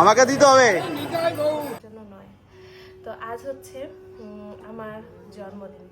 আমাকে দিতে হবে। তো আজ হচ্ছে আমার জন্মদিন।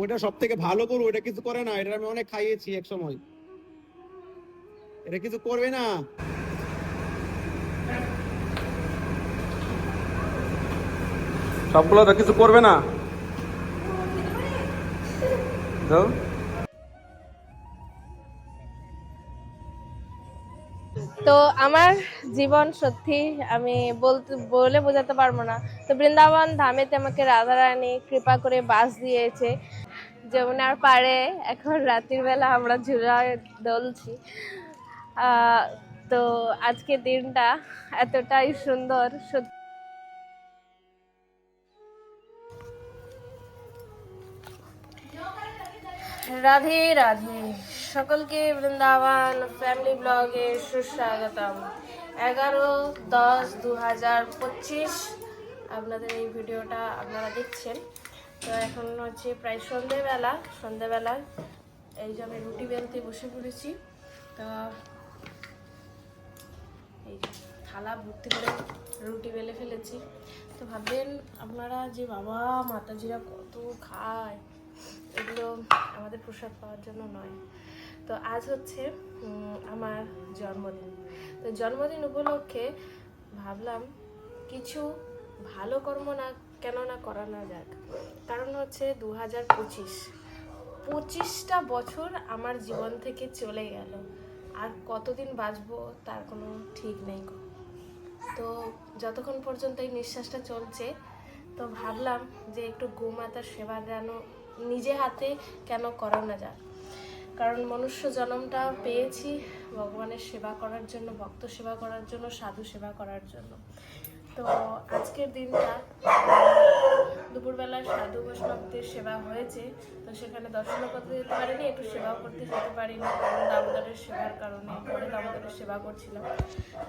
ওটা সব থেকে ভালো করব এটা কিছু করে না এটা আমি অনেক খাইয়েছি এক সময় এটা কিছু করবে না। সবগুলো তো কিছু করবে না। তো? তো আমার জীবন সত্যি আমি বলতে, বলে বোঝাতে পারব না। তো বৃন্দাবন ধামেতে আমাকে রাধারানী কৃপা করে বাস দিয়েছে। যমুনার পাড়ে এখন রাতের বেলা আমরা ঝুলায় দলছি। তো আজকে দিনটা এতটাই সুন্দর, সত্যি রাধে রাধে। সকলকে বৃন্দাবন ফ্যামিলি ব্লগে সুস্বাগতম। এগারো দশ দু হাজার পঁচিশ আপনাদের এই ভিডিওটা আপনারা দেখছেন। তো এখন হচ্ছে প্রায় সন্ধেবেলা। সন্ধেবেলা এই যে আমি রুটি বেলতে বসে পড়েছি। তো এই থালা ভর্তি করে রুটি বেলে ফেলেছি। তো ভাববেন আপনারা যে বাবা, মাতাজিরা কত খায়। এগুলো আমাদের প্রসাদ পাওয়ার জন্য নয়। তো আজ হচ্ছে আমার জন্মদিন। তো জন্মদিন উপলক্ষে ভাবলাম কিছু ভালো কর্ম না, কেন না করা না যাক। কারণ হচ্ছে দু হাজার পঁচিশ, পঁচিশটা বছর আমার জীবন থেকে চলে গেল। আর কতদিন বাঁচবো তার কোনো ঠিক নেই তো যতক্ষণ পর্যন্ত এই নিঃশ্বাসটা চলছে, তো ভাবলাম যে একটু গোমাতার সেবা যেন নিজে হাতে কেন করা না যাক কারণ মনুষ্য জন্মটা পেয়েছি ভগবানের সেবা করার জন্য, ভক্ত সেবা করার জন্য, সাধু সেবা করার জন্য। তো আজকের দিনটা দুপুরবেলা সাধু বৈষ্ণবদের সেবা হয়েছে, তো সেখানে দর্শনও করতে যেতে পারিনি, একটু সেবাও করতে যেতে পারিনি, কারণ দামোদরের সেবার কারণে পরে দামোদরের সেবা করছিলাম।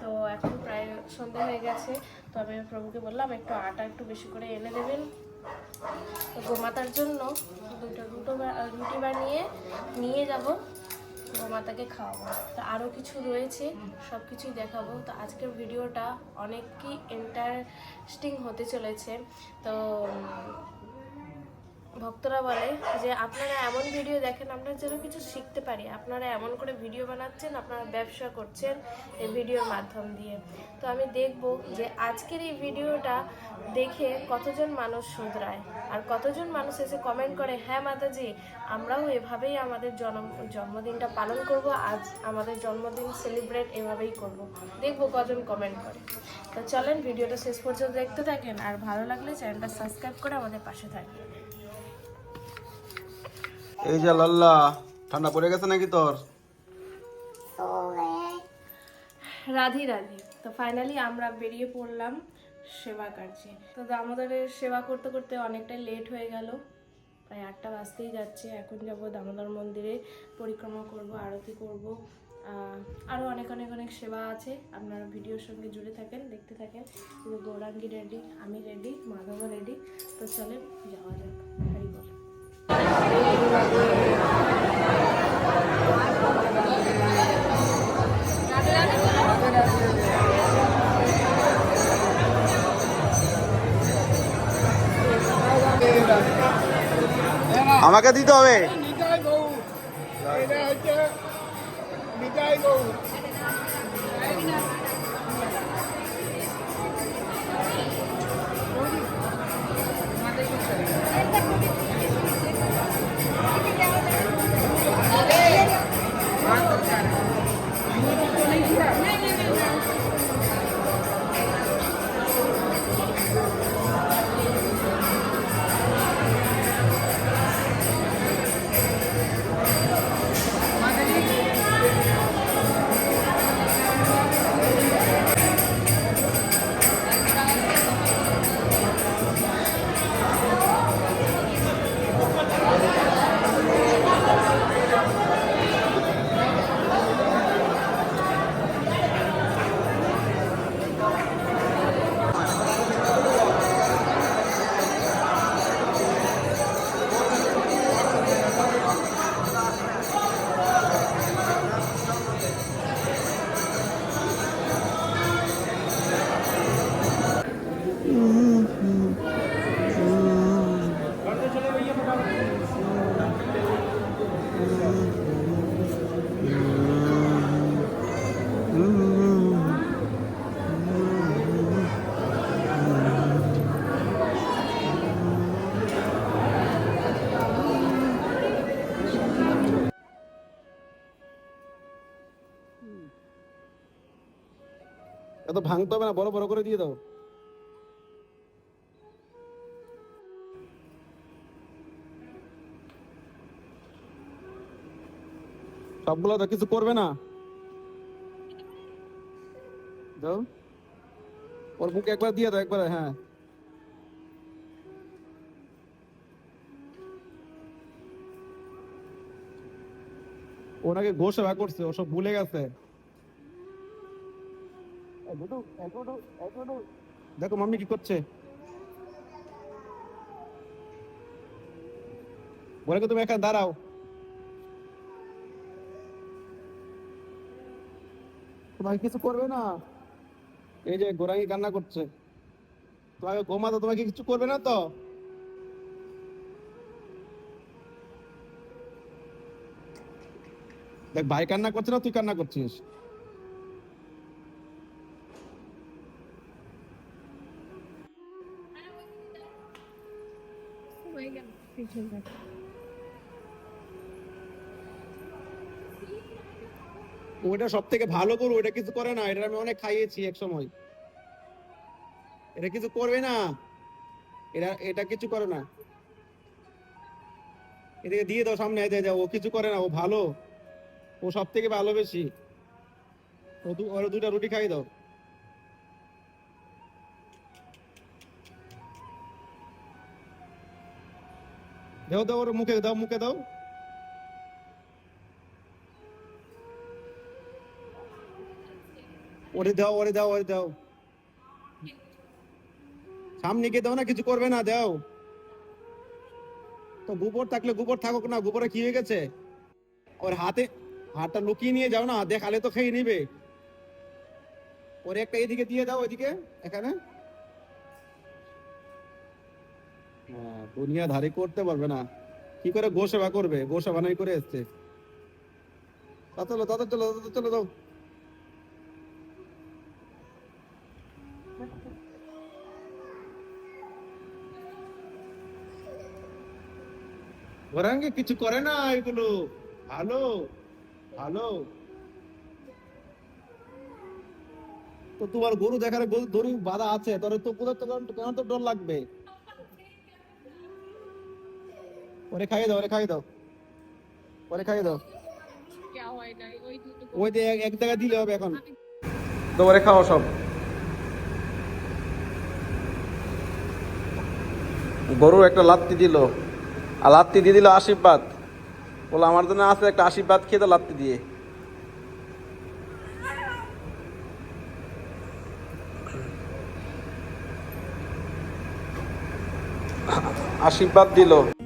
তো এখন প্রায় সন্ধে হয়ে গেছে তো আমি প্রভুকে বললাম একটু আটা একটু বেশি করে এনে দেবেন। গোমাতার জন্য দুটো রুটো রুটি বানিয়ে নিয়ে যাব। গোমাতাকে খাওয়াবো। তো আরও কিছু রয়েছে সব কিছুই দেখাবো। তো আজকের ভিডিওটা অনেকই ইন্টারেস্টিং হতে চলেছে। তো ভক্তরা বলে যে, আপনারা এমন ভিডিও দেখেন, আমরা যেন কিছু শিখতে পারি। আপনারা এমন করে ভিডিও বানাচ্ছেন, আপনারা ব্যবসা করছেন এই ভিডিওর মাধ্যম দিয়ে। তো আমি দেখব যে, আজকের এই ভিডিওটা দেখে কতজন মানুষ শুধরায়। আর কতজন মানুষ এসে কমেন্ট করে হ্যাঁ মাতাজি, আমরাও এভাবেই আমাদের জন্ম, জন্মদিনটা পালন করব, আজ আমাদের জন্মদিন সেলিব্রেট এভাবেই করব। দেখব কজন কমেন্ট করে। তো চলেন ভিডিওটা শেষ পর্যন্ত দেখতে থাকেন, আর ভালো লাগলে চ্যানেলটা সাবস্ক্রাইব করে আমাদের পাশে থাকবেন। এই যে লাল্লা, ঠান্ডা পড়ে গেছে নাকি তোর? রাধি রাধি। তো ফাইনালি আমরা বেরিয়ে পড়লাম সেবা কার্যে। তো দামোদরের সেবা করতে করতে অনেকটাই লেট হয়ে গেল। প্রায় আটটা বাজতেই যাচ্ছে। এখন যাব দামোদর মন্দিরে পরিক্রমা করব, আরতি করব। আরও অনেক অনেক অনেক সেবা আছে। আপনারা ভিডিওর সঙ্গে জুড়ে থাকেন, দেখতে থাকেন। গৌরাঙ্গি রেডি আমি রেডি মাধবও রেডি তো চলেন, যাওয়া যাক। আমাকে দিতে হবে এত ভাঙতে হবে না, বড় বড় করে দিয়ে দাও। সবগুলো তো কিছু করবে না। দাও ওর মুখে একবার দিয়ে দাও, একবার হ্যাঁ। ওনাকে ঘোষ সেবা করছে, ও সব ভুলে গেছে। দেখো, মাম্মি কি করছে? বলে তুমি এখানে দাঁড়াও? তোমাকে কিছু করবে না। এই যে গোরাঙ্গি কান্না করছে। তোমাকে ঘুমাতো তোমাকে কিছু করবে না তো? দেখ, ভাই কান্না করছে না, তুই কান্না করছিস। ওইটা সব থেকে ভালো গরু ওইটা কিছু করে না এটা আমি অনেক খাইয়েছি এক সময় এটা কিছু করবে না। এটা এটা কিছু করে না। এদিকে দিয়ে দাও সামনে এতে যাও ও কিছু করে না ও ভালো। ও সব থেকে ভালো বেশি ও দুটা রুটি খাই দাও। দাও দাও ওর মুখে, দাও মুখে দাও। ওরে দাও ওরে দাও ওরে দাও। সামনে গিয়ে দাও না, কিছু করবে না, দাও। তো গোবর থাকলে গোবর থাকুক না, গোবরে কি হয়ে গেছে? ওর হাতে, হাতটা লুকিয়ে নিয়ে যাও না, দেখালে তো খেয়ে নিবে। ওরে একটা এদিকে দিয়ে দাও, ওইদিকে, এখানে। দুনিয়া ধারে করতে পারবে না। কি করে গো সেবা করবে? গো সেবা নাই করে এসছে। ওরাঙ্গে কিছু করে না এগুলো। ভালো ভালো। তো তোমার গরু দেখার গরু বাধা আছে তোর তো কোথাও কেন তো ডর লাগবে? ওরে খাইয়ে দাও, ওরে খাইয়ে দাও। ওরে খাইয়ে দাও। ওই যে এক- জায়গায় দিলে হবে এখন। তো ওরে খাও সব। গরু একটা লাত্তি দিল। আর লাত্তি দিয়ে দিল আশীর্বাদ। বলে, আমার জন্য আছে একটা আশীর্বাদ, খেয়ে দাও লাত্তি দিয়ে। আশীর্বাদ দিল।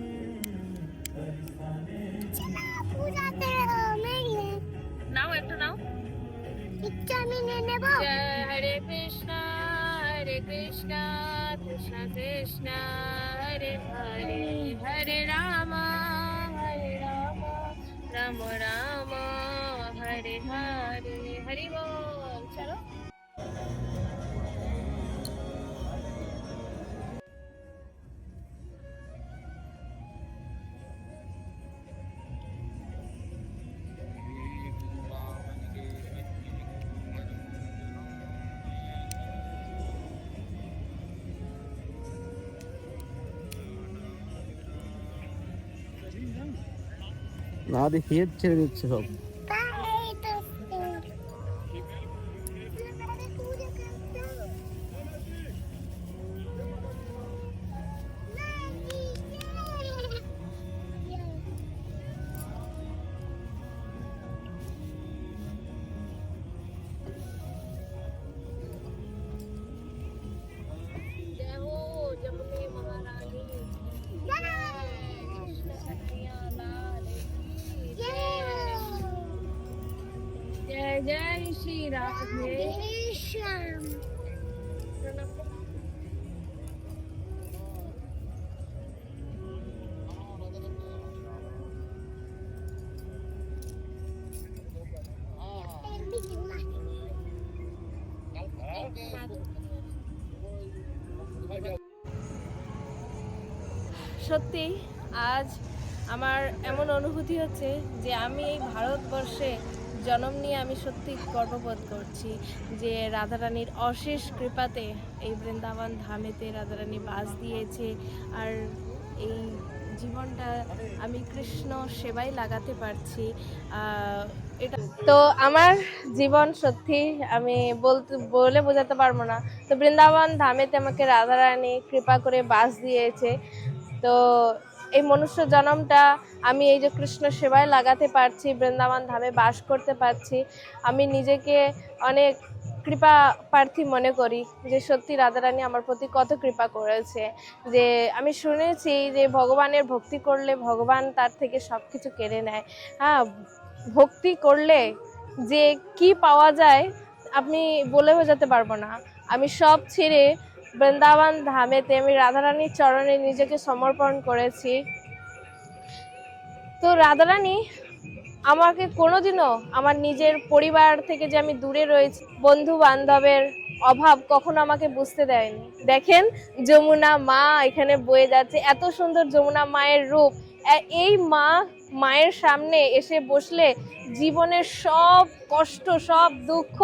না দেখিয়ে ছেড়ে দিচ্ছে সব। সত্যি আজ আমার এমন অনুভূতি হচ্ছে যে আমি এই ভারতবর্ষে জন্ম নিয়ে আমি সত্যি গর্ববোধ করছি যে রাধারানীর অশেষ কৃপাতে এই বৃন্দাবন ধামেতে রাধারানী বাস দিয়েছে। আর এই জীবনটা আমি কৃষ্ণ সেবায় লাগাতে পারছি। এটা তো আমার জীবন সত্যি আমি বলতে, বলে বোঝাতে পারব না। তো বৃন্দাবন ধামেতে আমাকে রাধারানী কৃপা করে বাস দিয়েছে। তো এই মনুষ্য জন্মটা আমি এই যে কৃষ্ণ সেবায় লাগাতে পারছি, বৃন্দাবন ধামে বাস করতে পারছি, আমি নিজেকে অনেক কৃপা প্রার্থী মনে করি যে সত্যি রাধারানী আমার প্রতি কত কৃপা করেছে। যে আমি শুনেছি যে ভগবানের ভক্তি করলে ভগবান তার থেকে সব কিছু কেড়ে নেয়। হ্যাঁ ভক্তি করলে যে কি পাওয়া যায়, আপনি বলে বোঝাতে পারব না। আমি সব ছেড়ে বৃন্দাবন ধামেতে আমি রাধারানীর চরণে নিজেকে সমর্পণ করেছি। তো রাধারানী, আমাকে কোনোদিনও আমার নিজের পরিবার থেকে যে আমি দূরে রয়েছি বন্ধু বান্ধবের অভাব কখনো আমাকে বুঝতে দেয়নি। দেখেন যমুনা মা এখানে বয়ে যাচ্ছে, এত সুন্দর যমুনা মায়ের রূপ। এই মা মায়ের সামনে এসে বসলে জীবনের সব কষ্ট, সব দুঃখ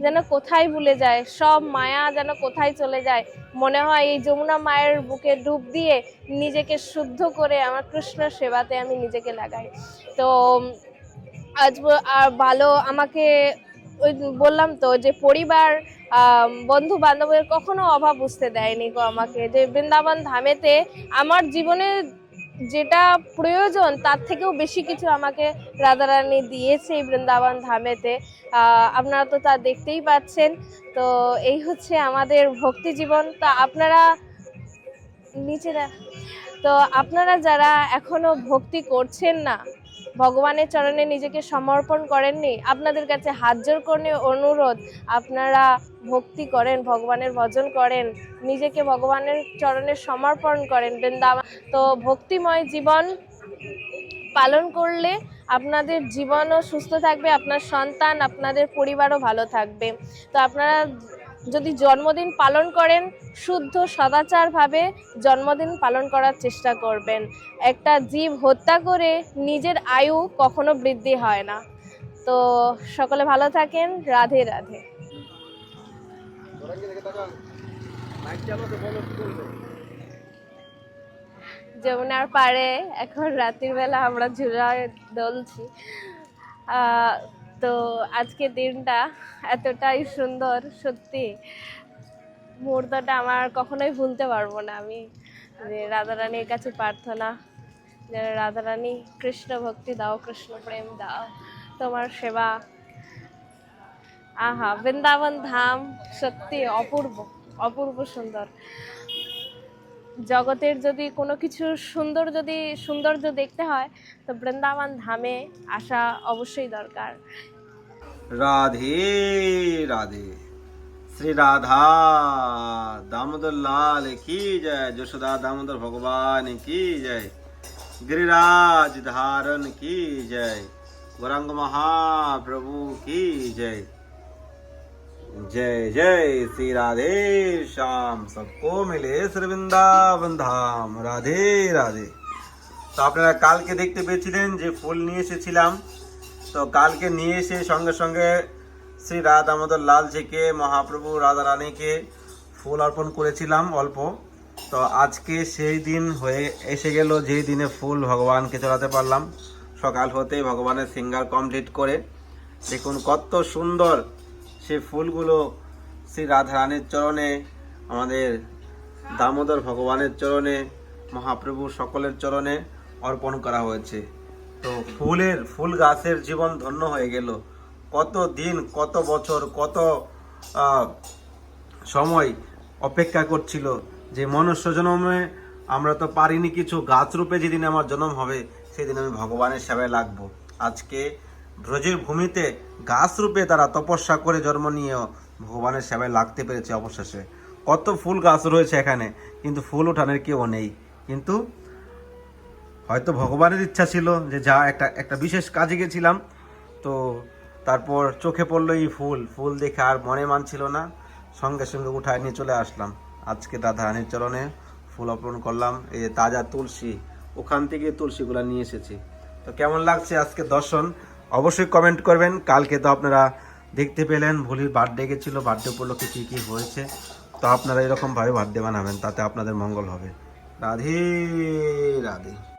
যেন কোথায় ভুলে যায়, সব মায়া যেন কোথায় চলে যায়। মনে হয় এই যমুনা মায়ের বুকে ডুব দিয়ে নিজেকে শুদ্ধ করে আমার কৃষ্ণ সেবাতে আমি নিজেকে লাগাই। তো, আজ আর ভালো আমাকে ওই বললাম তো যে পরিবার বন্ধু বান্ধবের কখনো অভাব বুঝতে দেয়নি গো আমাকে। যে বৃন্দাবন ধামেতে আমার জীবনে যেটা প্রয়োজন, তার থেকেও বেশি কিছু আমাকে রাধারানী দিয়েছে এই বৃন্দাবন ধামেতে আপনারা তো তা দেখতেই পাচ্ছেন তো এই হচ্ছে আমাদের ভক্তি জীবন তা আপনারা নিচে। তো আপনারা যারা এখনও ভক্তি করছেন না ভগবানের চরণে নিজেকে সমর্পণ করেননি। আপনাদের কাছে হাত জোর করে অনুরোধ, আপনারা ভক্তি করেন, ভগবানের ভজন করেন, নিজেকে ভগবানের চরণে সমর্পণ করেন। বৃন্দাবন, তো ভক্তিময় জীবন পালন করলে আপনাদের জীবনও সুস্থ থাকবে, আপনার সন্তান, আপনাদের পরিবারও ভালো থাকবে। তো আপনারা যদি জন্মদিন পালন করেন, শুদ্ধ, সদাচারভাবে জন্মদিন পালন করার চেষ্টা করবেন। একটা জীব হত্যা করে নিজের আয়ু কখনো বৃদ্ধি হয় না। তো সকলে ভালো থাকেন। রাধে রাধে। যমুনার পাড়ে এখন রাত্রির বেলা আমরা ঝুলায় দোলছি। তো আজকে দিনটা এতটাই সুন্দর, সত্যি। মুহূর্তটা আমার কখনোই ভুলতে পারব না আমি। যে রাধারানীর কাছে প্রার্থনা, যে রাধারানী, কৃষ্ণ ভক্তি দাও, কৃষ্ণ প্রেম দাও, তোমার সেবা। আহা, বৃন্দাবন ধাম সত্যি অপূর্ব অপূর্ব সুন্দর। জগতের যদি কোনো কিছু সুন্দর যদি সৌন্দর্য দেখতে হয় তো বৃন্দাবন ধামে আসা অবশ্যই দরকার রাধে রাধে শ্রী রাধা দামোদর লাল কি জয় যশোদা দামোদর ভগবান কি জয় गिरिराज धारण की जय गौरंग महाप्रभु की जय जय जय श्री राधे श्याम सबको मिले श्री वृंदावन धाम রাধে রাধে তো আপনারা কালকে দেখতে পেয়েছিলেন যে ফুল নিয়ে এসেছিলাম তো কালকে নিয়ে এসে সঙ্গে সঙ্গে শ্রী রাধা দামোদর লালজিকে মহাপ্রভু রাধা রানীকে ফুল অর্পণ করেছিলাম অল্প তো আজকে সেই দিন হয়ে এসে গেল যেই দিনে ফুল ভগবানকে চড়াতে পারলাম সকাল হতেই ভগবানের সিঙ্গার কমপ্লিট করে দেখুন কত সুন্দর সেই ফুলগুলো শ্রী রাধা রানীর চরণে, আমাদের দামোদর ভগবানের চরণে, মহাপ্রভু সকলের চরণে অর্পণ করা হয়েছে। তো ফুলের, ফুল গাছের জীবন ধন্য হয়ে গেল। কত দিন, কত বছর, কত সময় অপেক্ষা করছিল যে মনুষ্য জন্মে আমরা তো পারিনি কিছু। গাছ রূপে যেদিন আমার জন্ম হবে, সেদিন আমি ভগবানের সেবায় লাগবো। আজকে ব্রজের ভূমিতে গাছ রূপে তারা তপস্যা করে জন্ম নিয়েও ভগবানের সেবায় লাগতে পেরেছে অবশেষে। কত ফুল গাছ রয়েছে এখানে, কিন্তু ফুল ওঠানোর কেউ নেই। কিন্তু হয়তো ভগবানের ইচ্ছা ছিল যে যা একটা একটা বিশেষ কাজে গেছিলাম, তো তারপর চোখে পড়ল এই ফুল। ফুল দেখে আর মনে মানছিল না। সঙ্গে সঙ্গে উঠায় নিয়ে চলে আসলাম। আজকে রাধারানীর চরণে ফুল অর্পণ করলাম। এই তাজা তুলসী, ওখান থেকে তুলসীগুলো নিয়ে এসেছি। তো কেমন লাগছে আজকে দর্শন? অবশ্যই কমেন্ট করবেন। কালকে তো আপনারা দেখতে পেলেন, ভুলির বার্থডে গেছিল বার্থডে উপলক্ষে কী কী হয়েছে। তো আপনারা এরকমভাবে বার্থডে বানাবেন, তাতে আপনাদের মঙ্গল হবে। রাধে রাধে।